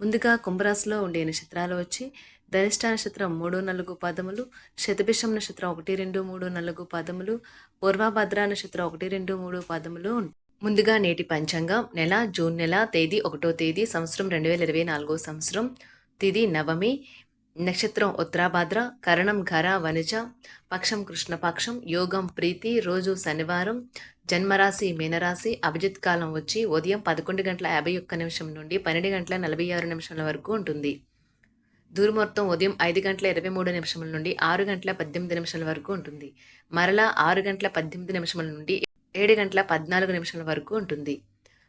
ముందుగా కుంభరాశిలో ఉండే నక్షత్రాలు వచ్చి ధనిష్ట నక్షత్రం మూడు నాలుగు పాదములు శతభిషం నక్షత్రం ఒకటి రెండు మూడు నాలుగు పాదములు పూర్వభద్ర నక్షత్రం ఒకటి రెండు మూడు పాదములు ముందుగా నేటి పంచాంగం నెల జూన్ నెల తేదీ ఒకటో తేదీ సంవత్సరం రెండు వేల ఇరవై నాలుగో సంవత్సరం తిది నవమి నక్షత్రం ఉత్తరాభాద్ర కరణం ఘర వనిజ పక్షం కృష్ణపక్షం యోగం ప్రీతి రోజు శనివారం జన్మరాశి మీనరాశి అభిజిత్ కాలం వచ్చి ఉదయం పదకొండు గంటల యాభై ఒక్క నిమిషం నుండి పన్నెండు గంటల నలభై ఆరు నిమిషాల వరకు ఉంటుంది. దుర్ముహూర్తం ఉదయం ఐదు గంటల ఇరవై మూడు నిమిషముల నుండి ఆరు గంటల పద్దెనిమిది నిమిషాల వరకు ఉంటుంది. మరలా ఆరు గంటల పద్దెనిమిది నిమిషముల నుండి ఏడు గంటల పద్నాలుగు నిమిషాల వరకు ఉంటుంది.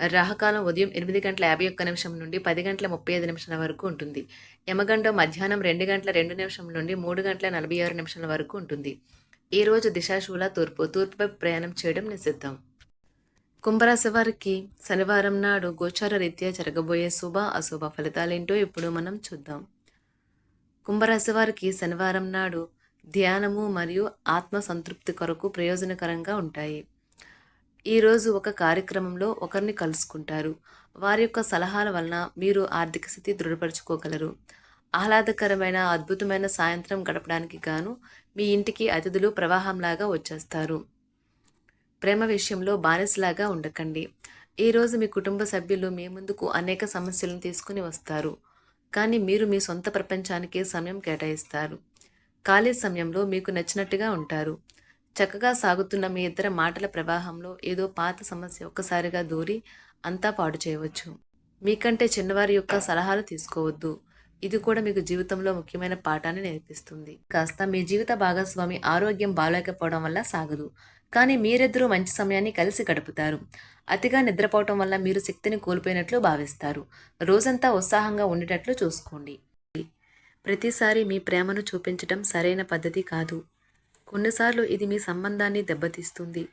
రాహకాలం ఉదయం ఎనిమిది గంటల యాభై ఒక్క నిమిషం నుండి పది గంటల ముప్పై ఐదు నిమిషాల వరకు ఉంటుంది. యమగండం మధ్యాహ్నం రెండు గంటల రెండు నిమిషం నుండి మూడు గంటల నలభై ఆరు నిమిషాల వరకు ఉంటుంది. ఈ రోజు దిశాశూల తూర్పు తూర్పుపై ప్రయాణం చేయడం నిషిద్ధం. కుంభరాశి వారికి శనివారం నాడు గోచార రీత్యా జరగబోయే శుభ అశుభ ఫలితాలేంటో ఇప్పుడు మనం చూద్దాం. కుంభరాశి వారికి శనివారం నాడు ధ్యానము మరియు ఆత్మ సంతృప్తి కొరకు ప్రయోజనకరంగా ఉంటాయి. ఈరోజు ఒక కార్యక్రమంలో ఒకరిని కలుసుకుంటారు. వారి యొక్క సలహాల వలన మీరు ఆర్థిక స్థితి దృఢపరచుకోగలరు. ఆహ్లాదకరమైన అద్భుతమైన సాయంత్రం గడపడానికి గాను మీ ఇంటికి అతిథులు ప్రవాహంలాగా వచ్చేస్తారు. ప్రేమ విషయంలో బానిసలాగా ఉండకండి. ఈరోజు మీ కుటుంబ సభ్యులు మీ ముందుకు అనేక సమస్యలను తీసుకుని వస్తారు. కానీ మీరు మీ సొంత ప్రపంచానికి సమయం కేటాయిస్తారు. ఖాళీ సమయంలో మీకు నచ్చినట్టుగా ఉంటారు. చక్కగా సాగుతున్న మీ ఇద్దరు మాటల ప్రవాహంలో ఏదో పాత సమస్య ఒక్కసారిగా దూరి అంతా పాడు చేయవచ్చు. మీకంటే చిన్నవారి యొక్క సలహాలు తీసుకోవద్దు. ఇది కూడా మీకు జీవితంలో ముఖ్యమైన పాఠాన్ని నేర్పిస్తుంది. కాస్త మీ జీవిత భాగస్వామి ఆరోగ్యం బాగాలేకపోవడం వల్ల సాగదు. కానీ మీరిద్దరూ మంచి సమయాన్ని కలిసి గడుపుతారు. అతిగా నిద్రపోవటం వల్ల మీరు శక్తిని కోల్పోయినట్లు భావిస్తారు. రోజంతా ఉత్సాహంగా ఉండేటట్లు చూసుకోండి. ప్రతిసారి మీ ప్రేమను చూపించటం సరైన పద్ధతి కాదు. కొన్నిసార్లు ఇది మీ సంబంధాన్ని దెబ్బతీస్తుంది.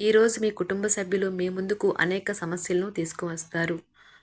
ఈరోజు మీ కుటుంబ సభ్యులు మీ ముందుకు అనేక సమస్యలను తీసుకువస్తారు.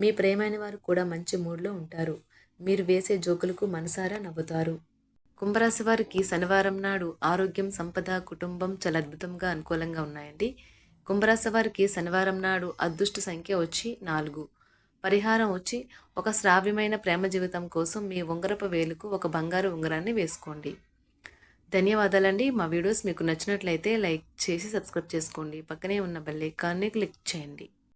మీ ప్రేమైన వారు కూడా మంచి మూడ్లో ఉంటారు. మీరు వేసే జోకులకు మనసారా నవ్వుతారు. కుంభరాశి వారికి శనివారం నాడు ఆరోగ్యం సంపద కుటుంబం చాలా అద్భుతంగా అనుకూలంగా ఉన్నాయండి. కుంభరాశి వారికి శనివారం నాడు అదృష్ట సంఖ్య వచ్చి నాలుగు. పరిహారం వచ్చి ఒక శ్రావ్యమైన ప్రేమ జీవితం కోసం మీ ఉంగరపు వేలుకు ఒక బంగారు ఉంగరాన్ని వేసుకోండి. ధన్యవాదాలండి. మా వీడియోస్ మీకు నచ్చినట్లయితే లైక్ చేసి సబ్స్క్రైబ్ చేసుకోండి. పక్కనే ఉన్న బెల్ ఐకాన్ని క్లిక్ చేయండి.